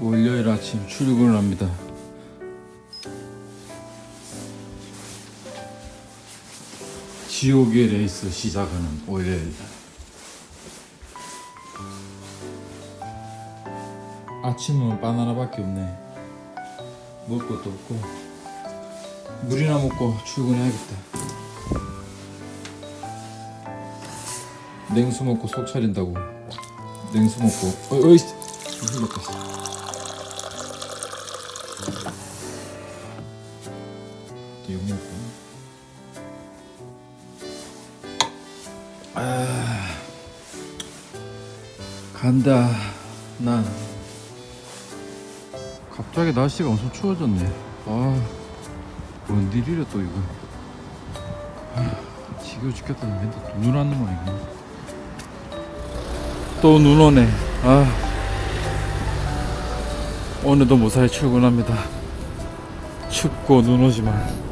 월요일 아침 출근을 합니다. 지옥의 레이스 시작하는 월요일. 아침은 바나나밖에 없네. 먹을 것도 없고 물이나 먹고 출근해야겠다. 냉수 먹고 속 차린다고. 냉수 먹고. 어, 어이. 흘렸다. 아, 간다. 난 갑자기 날씨가 엄청 추워졌네. 아, 뭔 일이래 또 이거. 아, 지겨워 죽겠다. 맨날 또눈 왔는 모양이네. 또눈 오네. 아, 오늘도 무사히 출근합니다. 춥고 눈 오지만.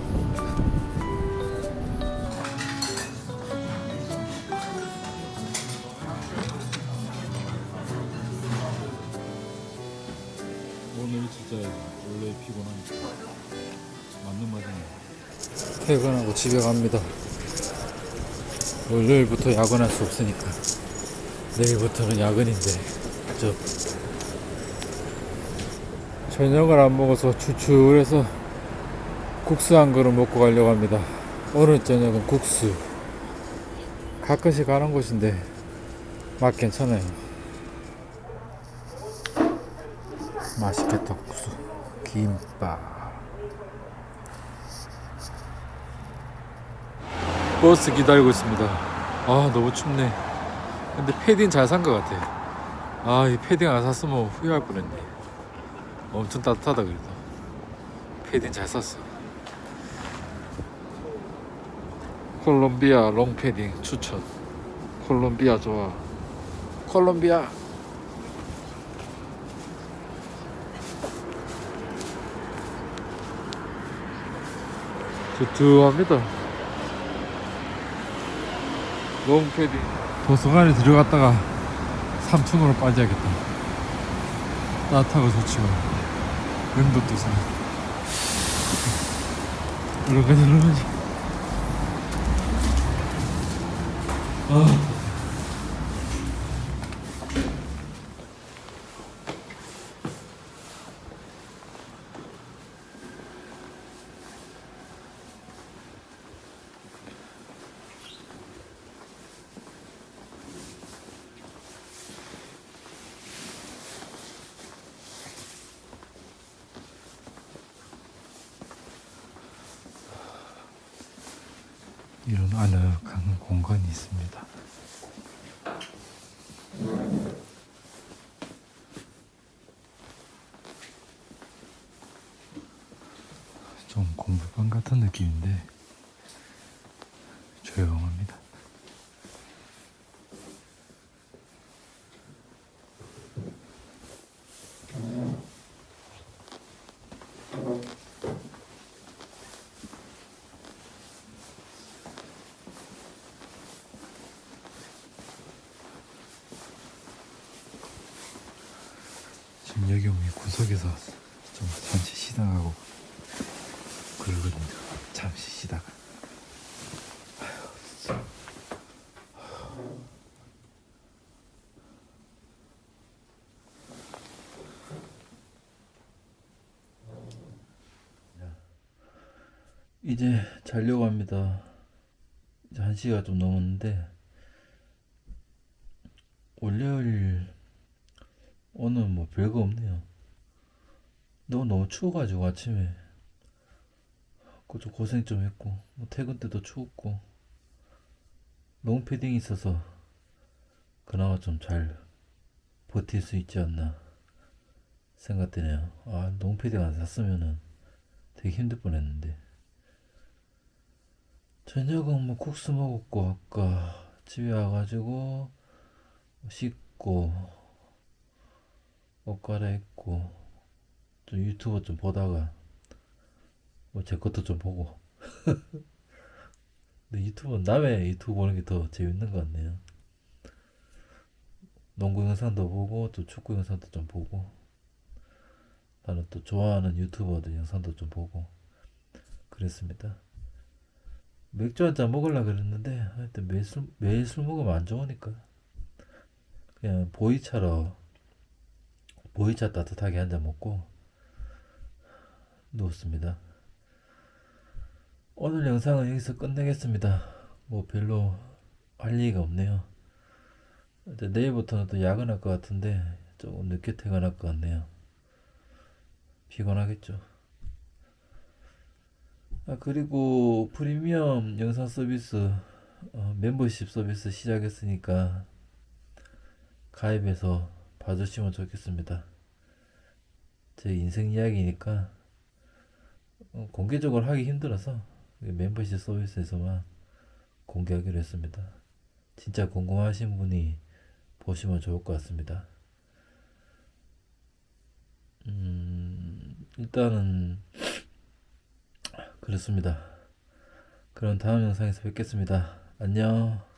진짜 원래 피곤하니까 맞는 말이네. 퇴근하고 집에 갑니다. 월요일부터 야근할 수 없으니까 내일부터는 야근인데 저 저녁을 안 먹어서 추출해서 국수 한 그릇 먹고 가려고 합니다. 오늘 저녁은 국수. 가끔씩 가는 곳인데 맛 괜찮아요. 맛있겠다 국수. 김밥. 버스 기다리고 있습니다. 아 너무 춥네. 근데 패딩 잘 산 것 같아. 아 이 패딩 안 샀으면 후회할 뻔했네. 엄청 따뜻하다 그래도. 패딩 잘 샀어. 콜롬비아 롱 패딩 추천. 콜롬비아 좋아. 콜롬비아. 두툼합니다. 롱 패딩. 도서관에 들어갔다가 3층으로 빠져야겠다. 따뜻하고 좋지만 또 사. 얼른 가자, 얼른 가자. 아. 이런 아늑한 공간이 있습니다. 좀 공부방 같은 느낌인데 조용합니다. 오면 구석에서 좀 잠시 쉬다 가고 그러거든요. 잠시 쉬다가. 이제 자려고 합니다. 이제 한 시가 좀 넘었는데 월요일 오늘 뭐 별거 없네요. 너무 너무 추워가지고 아침에 그좀 고생 좀 했고 뭐 퇴근 때도 추웠고 롱패딩 있어서 그나마 좀 잘 버틸 수 있지 않나 생각되네요. 아 롱패딩 안 샀으면은 되게 힘들 뻔했는데 저녁은 뭐 국수 먹었고 아까 집에 와가지고 씻고 옷 갈아입고 좀 유튜브 좀 보다가 뭐 제 것도 좀 보고. 근데 유튜브는 남의 유튜브 보는 게 더 재밌는 것 같네요. 농구 영상도 보고 또 축구 영상도 좀 보고. 나는 또 좋아하는 유튜버들 영상도 좀 보고 그랬습니다. 맥주 한 잔 먹으려 그랬는데 하여튼 매일 술, 매일 술 먹으면 안 좋으니까 그냥 보이차로 보이차 따뜻하게 한잔 먹고 누웠습니다. 오늘 영상은 여기서 끝내겠습니다. 뭐 별로 할 얘기가 없네요. 이제 내일부터는 또 야근할 것 같은데 조금 늦게 퇴근할 것 같네요. 피곤하겠죠. 아, 그리고 프리미엄 영상 서비스 어, 멤버십 서비스 시작했으니까 가입해서 봐주시면 좋겠습니다. 제 인생 이야기니까 어, 공개적으로 하기 힘들어서 이 멤버십 서비스에서만 공개하기로 했습니다. 진짜 궁금하신 분이 보시면 좋을 것 같습니다. 음, 일단은 그렇습니다. 그럼 다음 영상에서 뵙겠습니다. 안녕.